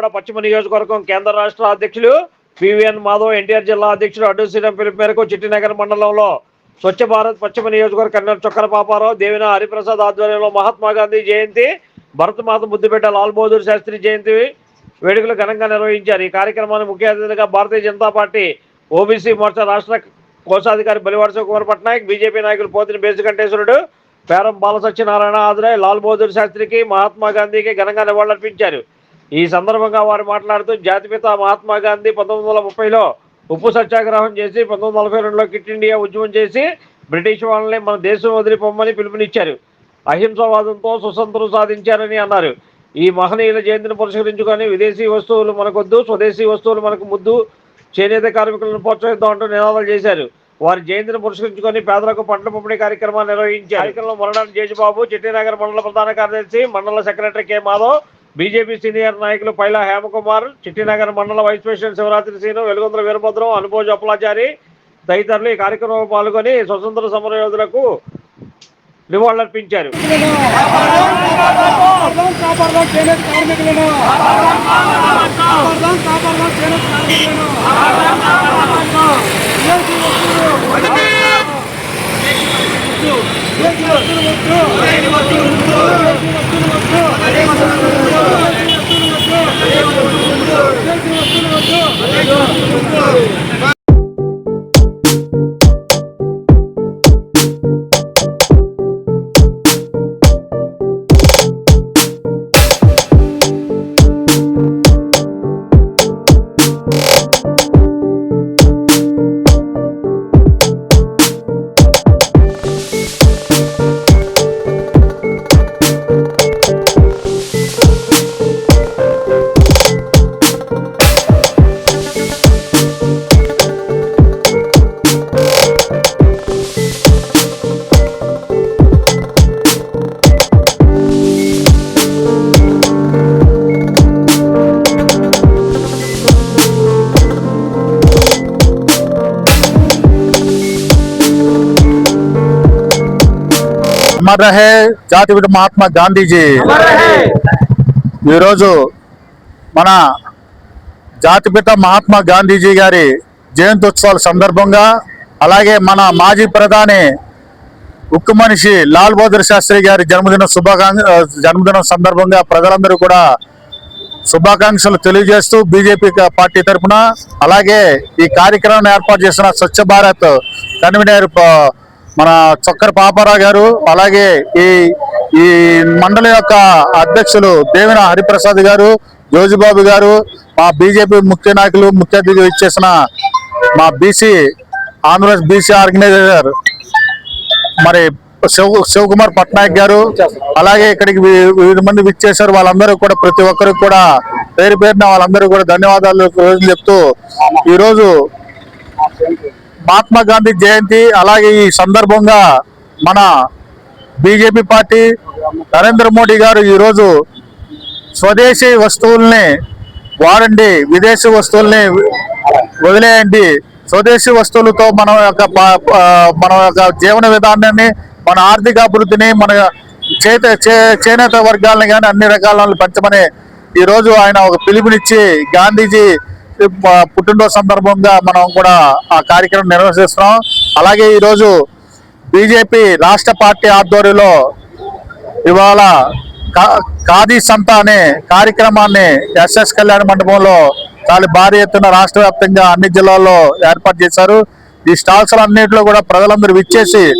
విజయవాడ పశ్చిమ నియోజకవర్గం కేంద్ర రాష్ట్ర అధ్యక్షులు పివిఎన్ మాధవ్ ఎన్టీఆర్ జిల్లా అధ్యక్షుడు అడ్డు శ్రీరామ్ పిలుపు మేరకు చిట్టినగర్ మండలంలో స్వచ్ఛ భారత్ పశ్చిమ నియోజకవర్గ కన్వీనర్ చొక్కల పాపారావు దేవిన హరిప్రసాద్ ఆధ్వర్యంలో మహాత్మా గాంధీ జయంతి భరతమాత ముద్దుపేట లాల్ బహదూర్ శాస్త్రి జయంతి వేడుకలు ఘనంగా నిర్వహించారు. ఈ కార్యక్రమాన్ని ముఖ్య అతిథిగా భారతీయ జనతా పార్టీ ఓబీసీ మోర్చా రాష్ట్ర కోశాధికారి బలివర్ష కుమార్ పట్నాయక్ బీజేపీ నాయకులు పోతిని బేసికంటేశ్వరుడు పేరం బాల సత్యనారాయణ హాజరై లాల్ బహదూర్ శాస్త్రికి మహాత్మా గాంధీకి ఘనంగా నివాళులర్పించారు. ఈ సందర్భంగా వారు మాట్లాడుతూ జాతిపిత మహాత్మా గాంధీ పంతొమ్మిది వందల ముప్పైలో ఉప్పు సత్యాగ్రహం చేసి పంతొమ్మిది వందల నలభై రెండులో కిట్ ఇండియా ఉద్యమం చేసి బ్రిటిష్ వాళ్ళని మన దేశం వదిలిపోమ్మని పిలుపునిచ్చారు. అహింసవాదంతో సుసంతరం సాధించారని అన్నారు. ఈ మహనీయుల జయంతిని పురస్కరించుకొని విదేశీ వస్తువులు మనకొద్దు స్వదేశీ వస్తువులు మనకు ముద్దు చేనేత కార్మికులను ప్రోత్సహిద్దాం అంటూ నినాదాలు చేశారు. వారి జయంతిని పురస్కరించుకొని పేదలకు పంటల పంపిణీ కార్యక్రమాన్ని నిర్వహించారు. కార్యక్రమంలో మొరడాని జేజుబాబు చెట్టినగర్ మండల ప్రధాన కార్యదర్శి మండల secretary K Madhav BJP senior నాయకులు పైలా హేమకుమార్ చిట్టినగర్ మండల వైస్ ప్రెసిడెంట్ శివరాత్రి శ్రీను వెలుగొందల వీరభద్రం అనుభవ అప్పలాచారి తదితరులు ఈ కార్యక్రమంలో పాల్గొని స్వతంత్ర సమర యోధులకు నివాళులర్పించారు కార్మికులను కాపాడదాం కాపాడదాం చేనేత కార్మికులను విదేశీ వస్తువులు విదేశీ వస్తువులు వద్దు విదేశీ వస్తువులు వద్దు విదేశీ వస్తువులు వద్దు అమర్ రహే జాతిపిత మహాత్మా గాంధీజీ. ఈరోజు మన జాతిపిత మహాత్మా గాంధీజీ గారి జయంత్యోత్సవాల సందర్భంగా అలాగే మన మాజీ ప్రధాని ఉక్కు మనిషి లాల్ బహదూర్ శాస్త్రి గారి జన్మదిన శుభాకాంక్ష జన్మదినం సందర్భంగా ప్రజలందరూ కూడా శుభాకాంక్షలు తెలియజేస్తూ బీజేపీ పార్టీ తరఫున అలాగే ఈ కార్యక్రమాన్ని ఏర్పాటు చేసిన స్వచ్ఛ భారత్ కన్వీనర్ మన చొక్కర పాపారావు గారు అలాగే ఈ ఈ మండలి యొక్క అధ్యక్షులు దేవిన హరిప్రసాద్ గారు జోజుబాబు గారు మా బీజేపీ ముఖ్య నాయకులు ముఖ్య అతిథి ఇచ్చేసిన మా బీసీ ఆంధ్రప్రదేశ్ బీసీ ఆర్గనైజర్ మరి శివ శివకుమార్ పట్నాయక్ గారు అలాగే ఇక్కడికి వివిధ మంది విచ్చేశారు. వాళ్ళందరూ కూడా ప్రతి ఒక్కరికి కూడా పేరు పేరున వాళ్ళందరూ కూడా ధన్యవాదాలు రోజు చెప్తూ ఈరోజు మహాత్మా గాంధీ జయంతి అలాగే ఈ సందర్భంగా మన బీజేపీ పార్టీ నరేంద్ర మోడీ గారు ఈరోజు స్వదేశీ వస్తువుల్ని వాడండి విదేశీ వస్తువుల్ని వదిలేయండి. స్వదేశీ వస్తువులతో మన యొక్క మన యొక్క జీవన విధానాన్ని మన ఆర్థిక అభివృద్ధిని మన చేత చే- చేనేత వర్గాలను కానీ అన్ని రకాల పెంచమని ఈరోజు ఆయన ఒక పిలుపునిచ్చి గాంధీజీ పుట్టినరోజు సందర్భంగా మనం కూడా ఆ కార్యక్రమం నిర్వహిస్తున్నాం. అలాగే ఈరోజు బీజేపీ రాష్ట్ర పార్టీ ఆధ్వర్యంలో ఇవాళ కా- ఖాదీ సంత అనే కార్యక్రమాన్ని ఎస్ఎస్ కళ్యాణ మండపంలో చాలా భారీ ఎత్తున రాష్ట్ర వ్యాప్తంగా అన్ని జిల్లాల్లో ఏర్పాటు చేశారు. ఈ స్టాల్స్ అన్నింటిలో కూడా ప్రజలందరూ విచ్చేసి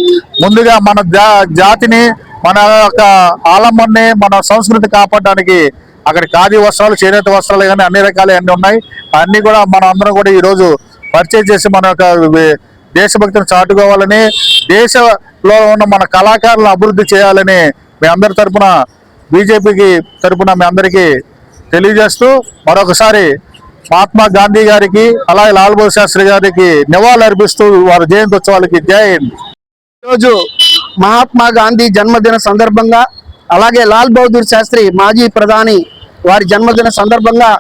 ముందుగా మన జా- జాతిని మన యొక్క ఆలంబన్ని మన సంస్కృతి కాపాడడానికి అక్కడ ఖాదీ వస్త్రాలు చేనేత వస్త్రాలు కానీ అన్ని రకాలు అన్ని ఉన్నాయి. అన్నీ కూడా మనం అందరం కూడా ఈరోజు పర్చేజ్ చేసి మన యొక్క దేశభక్తిని చాటుకోవాలని దేశంలో ఉన్న మన కళాకారులను అభివృద్ధి చేయాలని మీ అందరి తరపున బీజేపీకి తరపున మీ అందరికీ తెలియజేస్తూ మరొకసారి మహాత్మా గాంధీ గారికి అలాగే లాల్ బహదూర్ శాస్త్రి గారికి నివాళులు అర్పిస్తూ వారి జయంత్యోత్సవాలకి జై హింద్. ఈరోజు మహాత్మా గాంధీ జన్మదిన సందర్భంగా అలాగే లాల్ బహదూర్ శాస్త్రి మాజీ ప్రధాని వారి జన్మదిన సందర్భంగా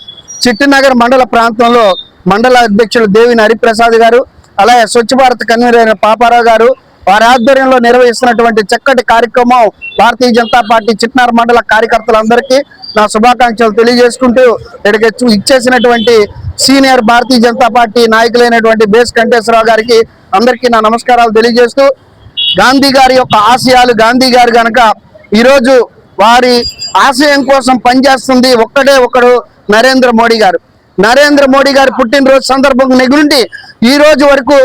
చిట్టినగర్ మండల ప్రాంతంలో మండల అధ్యక్షులు దేవిని హరిప్రసాద్ గారు అలాగే స్వచ్ఛ భారత్ కన్వీనర్ అయిన పాపారావు గారు వారి ఆధ్వర్యంలో నిర్వహిస్తున్నటువంటి చక్కటి కార్యక్రమం భారతీయ జనతా పార్టీ చిట్నార్ మండల కార్యకర్తలందరికీ నా శుభాకాంక్షలు తెలియజేసుకుంటూ ఇక్కడికి ఇచ్చేసినటువంటి సీనియర్ భారతీయ జనతా పార్టీ నాయకులైనటువంటి బేస్ కంటేశ్వరరావు గారికి అందరికీ నా నమస్కారాలు తెలియజేస్తూ గాంధీ గారి యొక్క ఆశయాలు గాంధీ గారు కనుక ఈరోజు వారి ఆశయం కోసం పనిచేస్తుంది ఒక్కడే ఒకడు నరేంద్ర మోడీ గారు. నరేంద్ర మోడీ గారి పుట్టినరోజు సందర్భంగా నెగుండి ఈ రోజు వరకు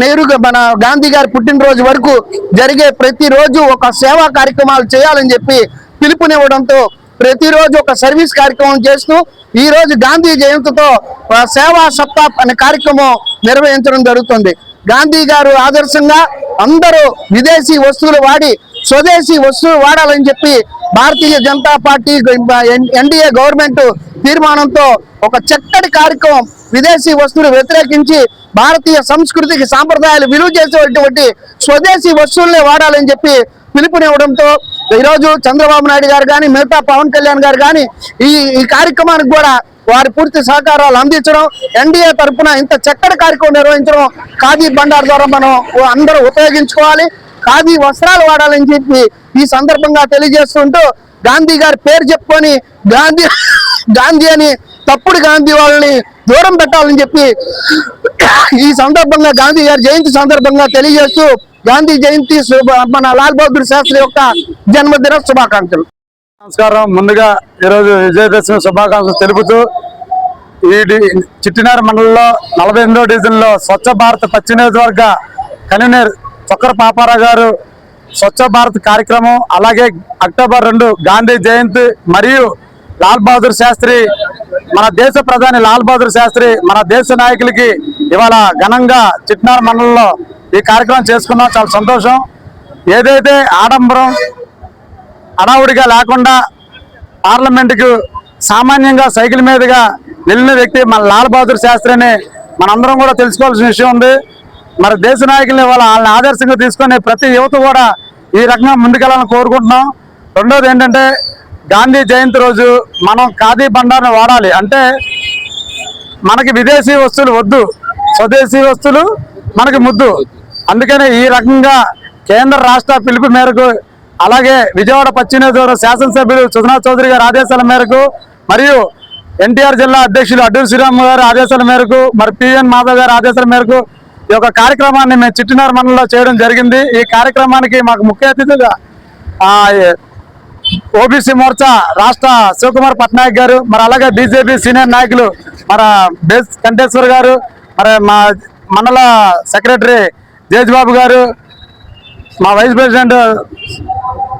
నెహ్రూ మన గాంధీ గారి పుట్టినరోజు వరకు జరిగే ప్రతిరోజు ఒక సేవా కార్యక్రమాలు చేయాలని చెప్పి పిలుపునివ్వడంతో ప్రతిరోజు ఒక సర్వీస్ కార్యక్రమం చేస్తూ ఈ రోజు గాంధీ జయంతితో ఆ, సేవా సప్తాహ్ అనే కార్యక్రమం నిర్వహించడం జరుగుతుంది. గాంధీ గారు ఆదర్శంగా అందరూ విదేశీ వస్తువులు వాడి స్వదేశీ వస్తువులు వాడాలని చెప్పి Bharatiya Janata party NDA government తీర్మానంతో ఒక చక్కటి కార్యక్రమం విదేశీ వస్తువులు వ్యతిరేకించి భారతీయ సంస్కృతికి సాంప్రదాయాలు విలువ చేసేటువంటి స్వదేశీ వస్తువులనే వాడాలని చెప్పి పిలుపునివ్వడంతో ఈరోజు చంద్రబాబు నాయుడు గారు కానీ మిగతా పవన్ కళ్యాణ్ గారు కానీ ఈ ఈ కార్యక్రమానికి కూడా వారి పూర్తి సహకారాలు అందించడం ఎన్డీఏ తరపున ఇంత చక్కటి కార్యక్రమం నిర్వహించడం ఖాదీ బండార్ ద్వారా మనం అందరూ ఉపయోగించుకోవాలి. ఖాదీ వస్త్రాలు వాడాలని చెప్పి ఈ సందర్భంగా తెలియజేస్తుంటూ గాంధీ గారి పేరు చెప్పుకొని గాంధీ గాంధీ అని తప్పుడు గాంధీ వాళ్ళని దూరం పెట్టాలని చెప్పి ఈ సందర్భంగా గాంధీ గారి జయంతి సందర్భంగా తెలియజేస్తూ గాంధీ జయంతి శుభ- మన లాల్ బహదూర్ శాస్త్రి యొక్క జన్మదిన శుభాకాంక్షలు. నమస్కారం. ముందుగా ఈరోజు విజయదశమి శుభాకాంక్షలు తెలుపుతూ ఈ డి- చిట్టినారు మండలంలో నలభై ఎనిమిదో డివిజన్లో స్వచ్ఛ భారత్ పశ్చిమ నియోజకవర్గ కన్వీనర్ చొక్కర పాపారావు గారు స్వచ్ఛ భారత్ కార్యక్రమం అలాగే అక్టోబర్ రెండు గాంధీ జయంతి మరియు లాల్ బహదూర్ శాస్త్రి మన దేశ ప్రధాని లాల్ బహదూర్ శాస్త్రి మన దేశ నాయకులకి ఇవాళ ఘనంగా చిట్నార్ మండలంలో ఈ కార్యక్రమం చేసుకున్నాం. చాలా సంతోషం. ఏదైతే ఆడంబరం అడావుడిగా లేకుండా పార్లమెంటుకు సామాన్యంగా సైకిల్ మీదుగా వెళ్ళిన వ్యక్తి మన లాల్ బహదూర్ శాస్త్రి అని మనందరం కూడా తెలుసుకోవాల్సిన విషయం ఉంది. మరి దేశ నాయకుల్ని వాళ్ళ వాళ్ళని ఆదర్శంగా తీసుకొని ప్రతి యువత కూడా ఈ రకంగా ముందుకెళ్ళాలని కోరుకుంటున్నాం. రెండోది ఏంటంటే గాంధీ జయంతి రోజు మనం ఖాదీ బండాన్ని వాడాలి. అంటే మనకి విదేశీ వస్తువులు వద్దు స్వదేశీ వస్తువులు మనకి ముద్దు. అందుకనే ఈ రకంగా కేంద్ర రాష్ట్ర పిలుపు మేరకు అలాగే విజయవాడ పశ్చిమ శాసనసభ్యులు సుధనా చౌదరి గారి ఆదేశాల మేరకు మరియు ఎన్టీఆర్ జిల్లా అధ్యక్షులు అడ్డూరు శ్రీరామ్ గారి ఆదేశాల మేరకు మరి పిఎన్ మాధవ్ గారి ఆదేశాల మేరకు ఈ యొక్క కార్యక్రమాన్ని మేము చిట్టినార్ మండలంలో చేయడం జరిగింది. ఈ కార్యక్రమానికి మాకు ముఖ్య అతిథిగా ఓబీసీ మోర్చా రాష్ట్ర శివకుమార్ పట్నాయక్ గారు మరి అలాగే బీజేపీ సీనియర్ నాయకులు మన బేస్ కంటేశ్వర్ గారు మరి మా మండల సెక్రటరీ జేజ్బాబు గారు మా వైస్ ప్రెసిడెంట్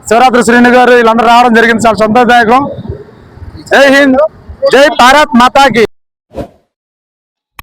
శివరాత్రి శ్రీను గారు వీళ్ళందరూ రావడం జరిగింది చాలా సంతోషదాయకం. జై హింద్. జై భారత్ మాతాకి.